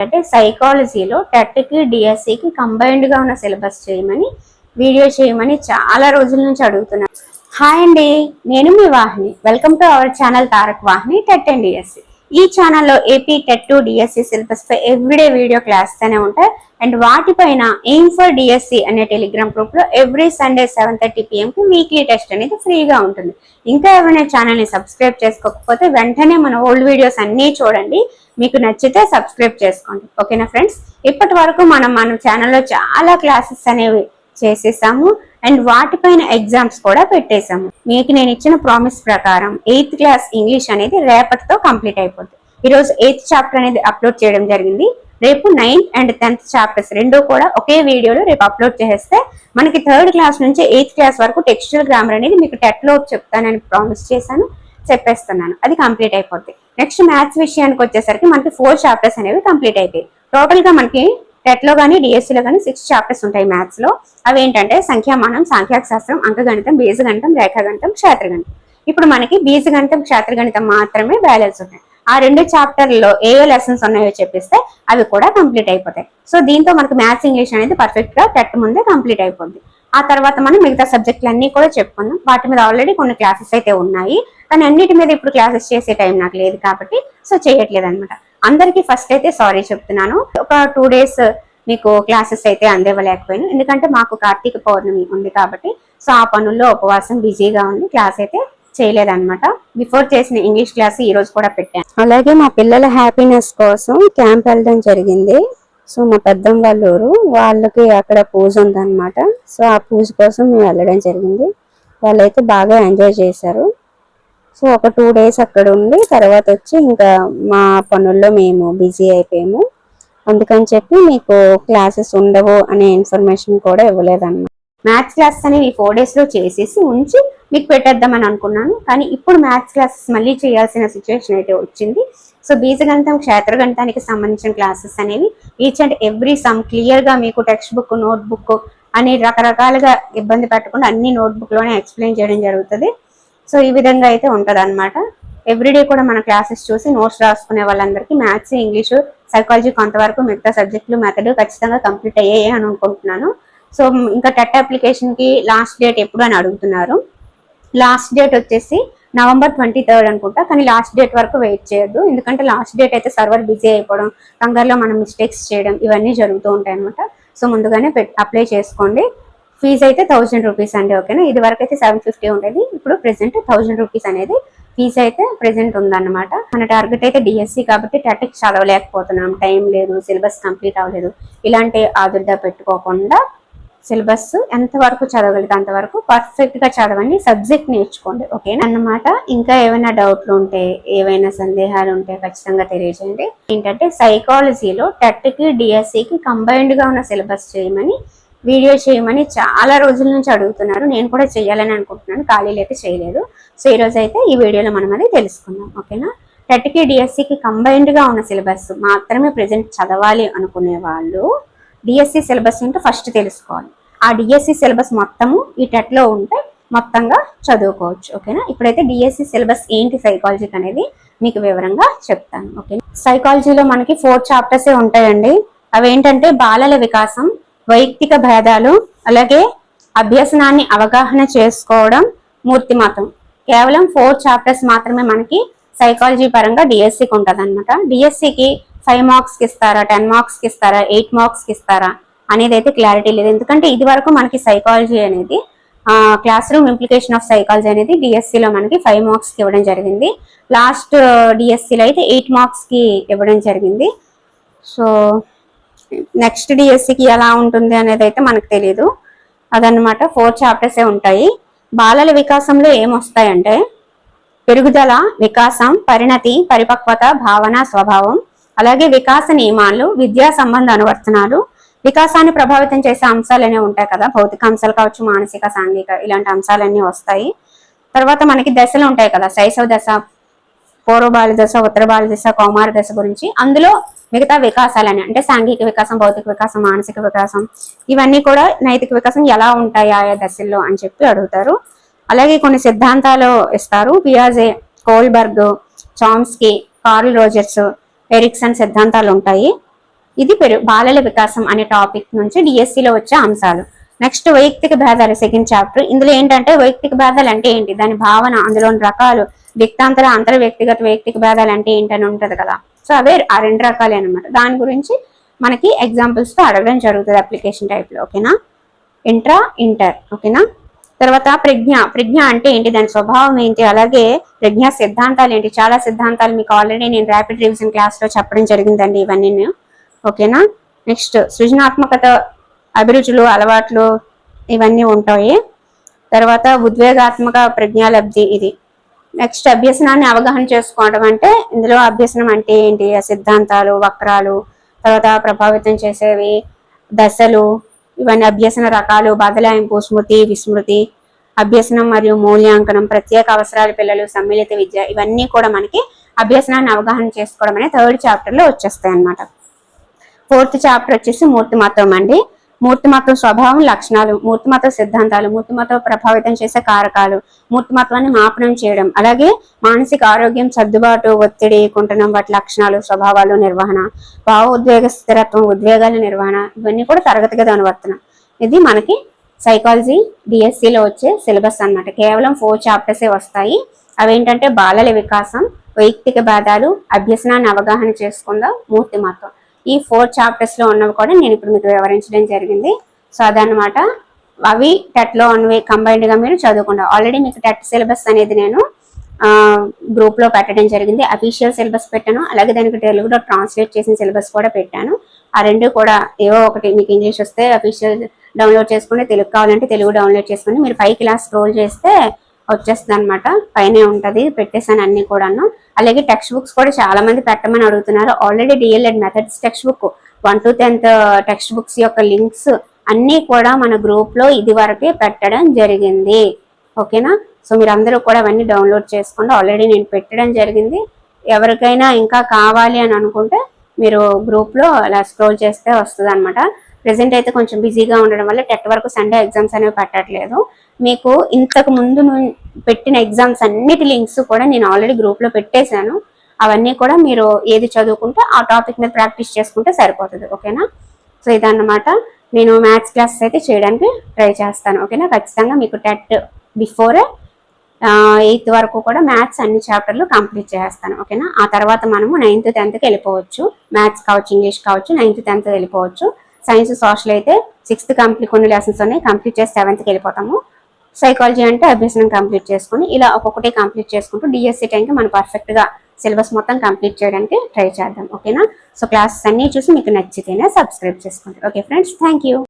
అంటే సైకాలజీలో టెట్కి డిఎస్సికి కంబైన్డ్గా ఉన్న సిలబస్ చేయమని వీడియో చేయమని చాలా రోజుల నుంచి అడుగుతున్నాను హాయ్ అండి నేను మీ Vahini. Welcome to our channel Tarak Vahini TET and DSC ఈ ఛానల్లో AP TET to DSC syllabus pi everyday video class అనే ఉంటాయి. అండ్ వాటిపైన ఎయిమ్ ఫర్ డిఎస్సి అనే టెలిగ్రామ్ గ్రూప్లో every Sunday seven thirty PM కి వీక్లీ టెస్ట్ అనేది ఫ్రీగా ఉంటుంది. ఇంకా ఏమైనా ఛానల్ని సబ్స్క్రైబ్ చేసుకోకపోతే వెంటనే మన ఓల్డ్ వీడియోస్ అన్నీ చూడండి. మీకు నచ్చితే సబ్స్క్రైబ్ చేసుకోండి. ఓకేనా ఫ్రెండ్స్ ఇప్పటి వరకు మనం మన ఛానల్లో చాలా క్లాసెస్ అనేవి చేసేసాము. అండ్ వాటిపైన ఎగ్జామ్స్ కూడా పెట్టేశాము. మీకు నేను ఇచ్చిన ప్రామిస్ ప్రకారం ఎయిత్ క్లాస్ ఇంగ్లీష్ అనేది రేపటితో కంప్లీట్ అయిపోతుంది ఈరోజు ఎయిత్ చాప్టర్ అనేది అప్లోడ్ చేయడం జరిగింది. రేపు నైన్త్ అండ్ టెన్త్ చాప్టర్స్ రెండు కూడా ఒకే వీడియోలో రేపు అప్లోడ్ చేస్తే మనకి థర్డ్ క్లాస్ నుంచి ఎయిత్ క్లాస్ వరకు టెక్స్టల్ గ్రామర్ అనేది మీకు టెట్లో చెప్తానని ప్రామిస్ చేశాను చెప్పేస్తున్నాను. అది కంప్లీట్ అయిపోద్ది. నెక్స్ట్ మ్యాథ్స్ విషయానికి వచ్చేసరికి మనకి ఫోర్ చాప్టర్స్ అనేవి కంప్లీట్ అయిపోయి టోటల్గా మనకి టెట్లో కానీ డిఎస్సిలో కానీ సిక్స్ చాప్టర్స్ ఉంటాయి మ్యాథ్స్లో. అవి ఏంటంటే సంఖ్యామానం సాంఖ్యాక శాస్త్రం అంకగణితం బీజగణితం రేఖాగణితం క్షేత్రగణితం. ఇప్పుడు మనకి బీజగణితం క్షేత్రగణితం మాత్రమే బ్యాలెన్స్ ఉంటాయి. ఆ రెండు చాప్టర్లలో ఏ ఏ లెసన్స్ ఉన్నాయో చెప్పిస్తే అవి కూడా కంప్లీట్ అయిపోతాయి. సో దీంతో మనకు మ్యాథ్స్ ఇంగ్లీష్ అనేది పర్ఫెక్ట్గా టెట్ ముందే కంప్లీట్ అయిపోద్ది. ఆ తర్వాత మనం మిగతా సబ్జెక్టులన్నీ కూడా చెప్పుకుందాం. వాటి మీద ఆల్రెడీ కొన్ని క్లాసెస్ అయితే ఉన్నాయి. కానీ అన్నిటి మీద ఇప్పుడు క్లాసెస్ చేసే టైం నాకు లేదు కాబట్టి సో చేయట్లేదు అనమాట అందరికీ ఫస్ట్ అయితే సారీ చెప్తున్నాను. ఒక టూ డేస్ మీకు క్లాసెస్ అయితే అందివ్వలేకపోయాను. ఎందుకంటే మాకు కార్తీక పౌర్ణమి ఉంది కాబట్టి సో ఆ పనుల్లో ఉపవాసం బిజీగా ఉంది క్లాస్ అయితే చేయలేదన్నమాట. బిఫోర్ చేసిన ఇంగ్లీష్ క్లాస్ ఈ రోజు కూడా పెట్టాను. అలాగే మా పిల్లల హ్యాపీనెస్ కోసం క్యాంప్ వెళ్ళడం జరిగింది. సో మా పెద్దం వాళ్ళ ఊరు వాళ్ళకి అక్కడ పూజ ఉందన్నమాట. సో ఆ పూజ కోసం మేము వెళ్ళడం జరిగింది. వాళ్ళైతే బాగా ఎంజాయ్ చేశారు. సో ఒక టూ డేస్ అక్కడ ఉండి తర్వాత వచ్చి ఇంకా మా పనుల్లో మేము బిజీ అయిపోయాము. అందుకని చెప్పి మీకు క్లాసెస్ ఉండవు అనే ఇన్ఫర్మేషన్ కూడా ఇవ్వలేదన్నమాట. మ్యాథ్స్ క్లాసెస్ అనేవి ఫోర్ డేస్లో చేసేసి ఉంచి మీకు పెట్టేద్దామని అనుకున్నాను. కానీ ఇప్పుడు మ్యాథ్స్ క్లాసెస్ మళ్ళీ చేయాల్సిన సిచ్యువేషన్ అయితే వచ్చింది. సో బీజగణితం క్షేత్రగణితానికి సంబంధించిన క్లాసెస్ అనేవి ఈచ్ అండ్ ఎవ్రీ సమ్ క్లియర్గా మీకు టెక్స్ట్ బుక్ నోట్ బుక్ అని రకరకాలుగా ఇబ్బంది పెట్టకుండా అన్ని నోట్బుక్లోనే ఎక్స్ప్లెయిన్ చేయడం జరుగుతుంది. సో ఈ విధంగా అయితే ఉంటుంది అనమాట ఎవ్రీడే కూడా మన క్లాసెస్ చూసి నోట్స్ రాసుకునే వాళ్ళందరికీ మ్యాథ్స్ ఇంగ్లీషు సైకాలజీ కొంతవరకు మిగతా సబ్జెక్టులు మెథడ్ ఖచ్చితంగా కంప్లీట్ అయ్యాయి అని అనుకుంటున్నాను. సో ఇంకా టెట్ అప్లికేషన్కి లాస్ట్ డేట్ ఎప్పుడు అని అడుగుతున్నారు. లాస్ట్ డేట్ వచ్చేసి నవంబర్ ట్వంటీ థర్డ్ అనుకుంటా. కానీ లాస్ట్ డేట్ వరకు వెయిట్ చేయొద్దు. ఎందుకంటే లాస్ట్ డేట్ అయితే సర్వర్ బిజీ అయిపోవడం కంగారులో మనం మిస్టేక్స్ చేయడం ఇవన్నీ జరుగుతూ ఉంటాయి అనమాట సో ముందుగానే అప్లై చేసుకోండి. ఫీజు అయితే థౌజండ్ రూపీస్ అండి ఓకేనా? ఇది వరకు అయితే సెవెన్ ఫిఫ్టీ ఉండేది. ఇప్పుడు ప్రెసెంట్ థౌజండ్ రూపీస్ అనేది ఫీజు అయితే ప్రెసెంట్ ఉందన్నమాట. మన టార్గెట్ అయితే డిఎస్సి కాబట్టి టెట్ చదవలేకపోతున్నాం. టైం లేదు సిలబస్ కంప్లీట్ అవ్వలేదు. ఇలాంటి ఆదుర్దా పెట్టుకోకుండా సిలబస్ ఎంతవరకు చదవగలిగితే అంతవరకు పర్ఫెక్ట్గా చదవండి సబ్జెక్ట్ నేర్చుకోండి ఓకేనా? అన్నమాట ఇంకా ఏమైనా డౌట్లు ఉంటే ఏవైనా సందేహాలు ఉంటే ఖచ్చితంగా తెలియజేయండి. ఏంటంటే సైకాలజీలో టెట్కి డిఎస్సికి కంబైన్డ్గా కంబైన్డ్గా ఉన్న సిలబస్ చేయమని వీడియో చేయమని చాలా రోజుల నుంచి అడుగుతున్నారు. నేను కూడా చేయాలని అనుకుంటున్నాను. ఖాళీలు అయితే చేయలేదు. సో ఈ రోజు అయితే ఈ వీడియోలో మనం అది తెలుసుకుందాం. ఓకేనా? టెట్కి డిఎస్సికి కంబైన్డ్గా ఉన్న సిలబస్ మాత్రమే ప్రజెంట్ చదవాలి అనుకునే వాళ్ళు డిఎస్సి సిలబస్ ఏంటో ఫస్ట్ తెలుసుకోవాలి. ఆ డిఎస్సి సిలబస్ మొత్తము ఈ టెట్లో ఉంటే మొత్తంగా చదువుకోవచ్చు. ఓకేనా? ఇప్పుడైతే డిఎస్సి సిలబస్ ఏంటి సైకాలజీకి అనేది మీకు వివరంగా చెప్తాను. ఓకే సైకాలజీలో మనకి ఫోర్ చాప్టర్సే ఉంటాయండి. అవి ఏంటంటే బాలల వికాసం వైయక్తిక భేదాలు అలాగే అభ్యసనాన్ని అవగాహన చేసుకోవడం మూర్తిమతం కేవలం ఫోర్ చాప్టర్స్ మాత్రమే మనకి సైకాలజీ పరంగా డిఎస్సికి ఉంటుంది అనమాట డిఎస్సికి ఫైవ్ మార్క్స్కి ఇస్తారా టెన్ మార్క్స్కి ఇస్తారా ఎయిట్ మార్క్స్కి ఇస్తారా అనేది అయితే క్లారిటీ లేదు. ఎందుకంటే ఇది వరకు మనకి సైకాలజీ అనేది class room implication of psychology అనేది డిఎస్సిలో మనకి ఫైవ్ మార్క్స్కి ఇవ్వడం జరిగింది. లాస్ట్ డిఎస్సిలో అయితే ఎయిట్ మార్క్స్కి ఇవ్వడం జరిగింది. సో నెక్స్ట్ డిఎస్సికి ఎలా ఉంటుంది అనేది అయితే మనకు తెలియదు అదనమాట ఫోర్ చాప్టర్సే ఉంటాయి. బాలల వికాసంలో ఏమొస్తాయంటే పెరుగుదల వికాసం పరిణతి పరిపక్వత భావన స్వభావం అలాగే వికాస నియమాలు విద్యా సంబంధ అనువర్తనాలు వికాసాన్ని ప్రభావితం చేసే అంశాలనే ఉంటాయి కదా. భౌతిక అంశాలు కావచ్చు మానసిక సాంఘిక ఇలాంటి అంశాలన్నీ వస్తాయి. తర్వాత మనకి దశలు ఉంటాయి కదా. శైశవ దశ పూర్వ బాల దశ ఉత్తర బాల దశ కౌమార దశ గురించి అందులో మిగతా వికాసాలని అంటే సాంఘిక వికాసం భౌతిక వికాసం మానసిక వికాసం ఇవన్నీ కూడా నైతిక వికాసం ఎలా ఉంటాయి ఆయా దశల్లో అని చెప్పి అడుగుతారు. అలాగే కొన్ని సిద్ధాంతాలు ఇస్తారు. పియాజే Kohlberg Chomsky Carl Rogers Erikson సిద్ధాంతాలు ఉంటాయి. ఇది పెరు బాలల వికాసం అనే టాపిక్ నుంచి డిఎస్సిలో వచ్చే అంశాలు. నెక్స్ట్ వైయక్తిక భేదాలు సెకండ్ చాప్టర్. ఇందులో ఏంటంటే వైయక్తిక భేదాలు అంటే ఏంటి? దాని భావన అందులోని రకాలు వ్యక్తాంతర అంతర వ్యక్తిగత వ్యక్తిక భేదాలు అంటే ఏంటని అని కదా. సో అవే ఆ రెండు రకాలే అనమాట దాని గురించి మనకి ఎగ్జాంపుల్స్తో అడగడం జరుగుతుంది అప్లికేషన్ టైప్లో ఓకేనా? ఇంట్రా ఇంటర్ ఓకేనా? తర్వాత ప్రజ్ఞ. ప్రజ్ఞ అంటే ఏంటి? దాని స్వభావం ఏంటి? అలాగే ప్రజ్ఞ సిద్ధాంతాలు ఏంటి? చాలా సిద్ధాంతాలు మీకు ఆల్రెడీ నేను ర్యాపిడ్ రివిజన్ క్లాస్లో చెప్పడం జరిగిందండి ఇవన్నీ ఓకేనా? నెక్స్ట్ సృజనాత్మకత అభిరుచులు అలవాట్లు ఇవన్నీ ఉంటాయి. తర్వాత ఉద్వేగాత్మక ప్రజ్ఞాలబ్ధి ఇది. నెక్స్ట్ అభ్యసనాన్ని అవగాహన చేసుకోవడం అంటే ఇందులో అభ్యసనం అంటే ఏంటి? ఆ సిద్ధాంతాలు వక్రాలు తర్వాత ప్రభావితం చేసేవి దశలు ఇవన్నీ అభ్యసన రకాలు బదలాయింపు స్మృతి విస్మృతి అభ్యసనం మరియు మూల్యాంకనం ప్రత్యేక అవసరాలు పిల్లలు సమ్మిళిత విద్య ఇవన్నీ కూడా మనకి అభ్యసనాన్ని అవగాహన చేసుకోవడం అనే థర్డ్ చాప్టర్లో వచ్చేస్తాయి అన్నమాట ఫోర్త్ చాప్టర్ వచ్చేసి మూర్తిమత్వం అండి. మూర్తిమత్వ స్వభావం లక్షణాలు మూర్తిమత్వ సిద్ధాంతాలు మూర్తిమత్వ ప్రభావితం చేసే కారకాలు మూర్తిమత్వాన్ని మాపనం చేయడం అలాగే మానసిక ఆరోగ్యం సర్దుబాటు ఒత్తిడి కుంటనం వాటి లక్షణాలు స్వభావాలు నిర్వహణ భావోద్వేగ స్థిరత్వం ఉద్వేగాల నిర్వహణ ఇవన్నీ కూడా తరగతి గది అనువర్తనం. ఇది మనకి సైకాలజీ డిఎస్సిలో వచ్చే సిలబస్ అన్నమాట. కేవలం ఫోర్ చాప్టర్సే వస్తాయి. అవేంటంటే బాలల వికాసం వైయక్తిక భేదాలు అభ్యసనాన్ని అవగాహన చేసుకుందాం మూర్తిమత్వం. ఈ ఫోర్ చాప్టర్స్లో ఉన్నవి కూడా నేను ఇప్పుడు మీకు వివరించడం జరిగింది. సో అదనమాట అవి టెట్లో ఉన్నవి కంబైన్డ్గా మీరు చదువుకుంటారు ఆల్రెడీ మీకు టెట్ సిలబస్ అనేది నేను గ్రూప్లో పెట్టడం జరిగింది. అఫీషియల్ సిలబస్ పెట్టాను. అలాగే దానికి తెలుగులో ట్రాన్స్లేట్ చేసిన సిలబస్ కూడా పెట్టాను. ఆ రెండు కూడా ఏవో ఒకటి మీకు ఇంగ్లీష్ వస్తే అఫీషియల్ డౌన్లోడ్ చేసుకుని తెలుగు కావాలంటే తెలుగు డౌన్లోడ్ చేసుకుని మీరు పై క్లాస్ స్క్రోల్ చేస్తే వచ్చేస్తుంది అనమాట పైనే ఉంటుంది పెట్టేసాను అన్ని కూడాను. అలాగే టెక్స్ట్ బుక్స్ కూడా చాలా మంది పెట్టమని అడుగుతున్నారు. Already DElEd methods text book one to tenth text books యొక్క లింక్స్ అన్ని కూడా మన గ్రూప్లో ఇది వరకే పెట్టడం జరిగింది. ఓకేనా? సో మీరు అందరూ కూడా అవన్నీ డౌన్లోడ్ చేసుకోండి. ఆల్రెడీ నేను పెట్టడం జరిగింది. ఎవరికైనా ఇంకా కావాలి అని అనుకుంటే మీరు గ్రూప్లో అలా స్క్రోల్ చేస్తే వస్తుంది అనమాట ప్రజెంట్ అయితే కొంచెం బిజీగా ఉండడం వల్ల టెట్ వరకు సండే ఎగ్జామ్స్ అనేవి పెట్టట్లేదు. మీకు ఇంతకు ముందు పెట్టిన ఎగ్జామ్స్ అన్నిటి లింక్స్ కూడా నేను ఆల్రెడీ గ్రూప్లో పెట్టేశాను. అవన్నీ కూడా మీరు ఏది చదువుకుంటే ఆ టాపిక్ మీద ప్రాక్టీస్ చేసుకుంటే సరిపోతుంది. ఓకేనా సో ఇదన్నమాట. నేను మ్యాథ్స్ క్లాసెస్ అయితే చేయడానికి ట్రై చేస్తాను. ఓకేనా ఖచ్చితంగా మీకు టెట్ బిఫోరే ఎయిత్ వరకు కూడా మ్యాథ్స్ అన్ని చాప్టర్లు కంప్లీట్ చేస్తాను. ఓకేనా ఆ తర్వాత మనము నైన్త్ టెన్త్కి వెళ్ళిపోవచ్చు. మ్యాథ్స్ కావచ్చు ఇంగ్లీష్ కావచ్చు నైన్త్ టెన్త్ వెళ్ళిపోవచ్చు. సైన్స్ సోషల్ అయితే సిక్స్త్ కంప్లీట్ కొన్ని లెసన్స్ ఉన్నాయి కంప్లీట్ చేసి సెవెంత్కి వెళ్ళిపోతాము. సైకాలజీ అంటే అభ్యసనం కంప్లీట్ చేసుకుని ఇలా ఒక్కొక్కటి కంప్లీట్ చేసుకుంటూ డిఎస్సి టైంకి మనం పర్ఫెక్ట్గా సిలబస్ మొత్తం కంప్లీట్ చేయడానికి ట్రై చేద్దాం ఓకేనా సో క్లాసెస్ అన్నీ చూసి మీకు నచ్చితేనే సబ్స్క్రైబ్ చేసుకోండి. Okay friends thank you